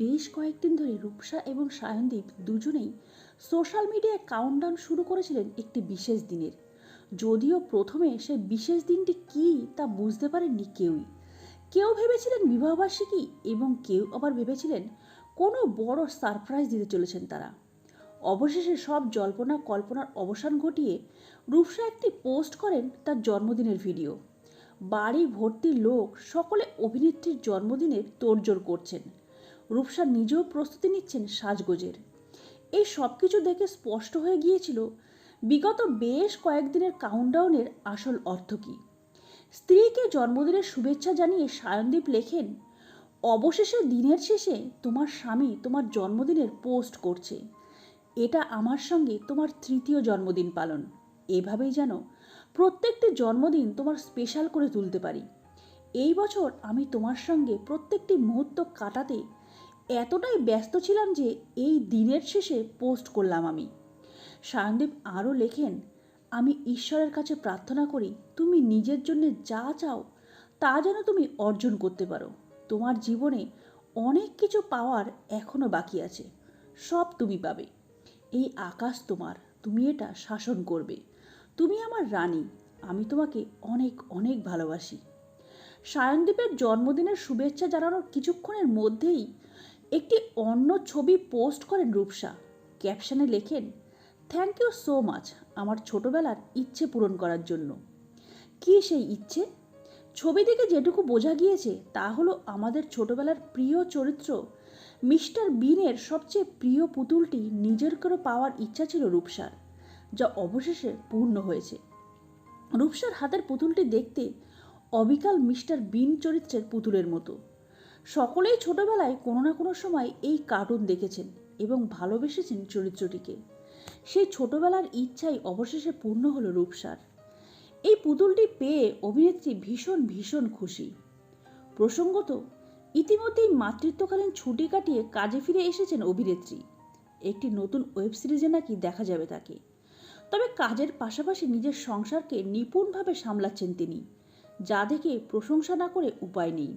বেশ কয়েকদিন ধরে রূপসা এবং সায়নদীপ দুজনেই সোশ্যাল মিডিয়ায় কাউন্টডাউন শুরু করেছিলেন একটি বিশেষ দিনের। যদিও প্রথমে সে বিশেষ দিনটি কী তা বুঝতে পারেননি কেউই। কেউ ভেবেছিলেন বিবাহবার্ষিকী এবং কেউ আবার ভেবেছিলেন কোনো বড় সারপ্রাইজ দিতে চলেছেন তারা। অবশেষে সব জল্পনা কল্পনার অবসান ঘটিয়ে রূপসা একটি পোস্ট করেন তার জন্মদিনের ভিডিও বাড়ি ভর্তি লোক সকলে অভিনেত্রীর জন্মদিনের তোড়জোড় করছেন। রূপসা নিজেও প্রস্তুতি নিচ্ছেন সাজগোজের। এই সব কিছু দেখে স্পষ্ট হয়ে গিয়েছিল বিগত বেশ কয়েকদিনের কাউন্টডাউনের আসল অর্থ কী। স্ত্রীকে জন্মদিনের শুভেচ্ছা জানিয়ে সায়নদীপ লেখেন, অবশেষে দিনের শেষে তোমার স্বামী তোমার জন্মদিনের পোস্ট করছে। এটা আমার সঙ্গে তোমার তৃতীয় জন্মদিন পালন। এভাবেই যেন প্রত্যেকটি জন্মদিন তোমার স্পেশাল করে তুলতে পারি। এই বছর আমি তোমার সঙ্গে প্রত্যেকটি মুহূর্ত কাটাতে এতটাই ব্যস্ত ছিলাম যে এই দিনের শেষে পোস্ট করলাম আমি। সায়নদীপ আরও লেখেন, আমি ঈশ্বরের কাছে প্রার্থনা করি, তুমি নিজের জন্য যা চাও তা যেন তুমি অর্জন করতে পারো। তোমার জীবনে অনেক কিছু পাওয়ার এখনও বাকি আছে, সব তুমি পাবে। এই আকাশ তোমার, তুমি এটা শাসন করবে। তুমি আমার রানী, আমি তোমাকে অনেক অনেক ভালোবাসি। সায়নদীপের জন্মদিনের শুভেচ্ছা জানানোর কিছুক্ষণের মধ্যেই একটি অন্য ছবি পোস্ট করেন রূপসা। ক্যাপশনে লেখেন থ্যাংক ইউ সো মাচ আমার ছোটবেলার ইচ্ছে পূরণ করার জন্য। কী সেই ইচ্ছে? ছবি থেকে যেটুকু বোঝা গিয়েছে, তা হলো আমাদের ছোটবেলার প্রিয় চরিত্র। মিস্টার বিনের সবচেয়ে প্রিয় পুতুলটি নিজের করে পাওয়ার ইচ্ছা ছিল রূপসার, যা অবশেষে পূর্ণ হয়েছে। রূপসার হাতের পুতুলটি দেখতে অবিকাল মিস্টার বিন চরিত্রের পুতুলের মতো। সকলেই ছোটবেলায় কোনো না কোনো সময় এই কার্টুন দেখেছেন এবং ভালোবেসেছেন চরিত্রটিকে। সেই ছোটবেলার ইচ্ছাই অবশেষে পূর্ণ হলো রূপসার। এই পুতুলটি পেয়ে অভিনেত্রী ভীষণ ভীষণ খুশি। প্রসঙ্গত, ইতিমধ্যেই মাতৃত্বকালীন ছুটি কাটিয়ে কাজে ফিরে এসেছেন অভিনেত্রী। একটি নতুন ওয়েব সিরিজে নাকি দেখা যাবে তাকে। তবে কাজের পাশাপাশি নিজের সংসারকে নিপুণভাবে সামলাচ্ছেন তিনি, যা দেখে প্রশংসা না করে উপায় নেই।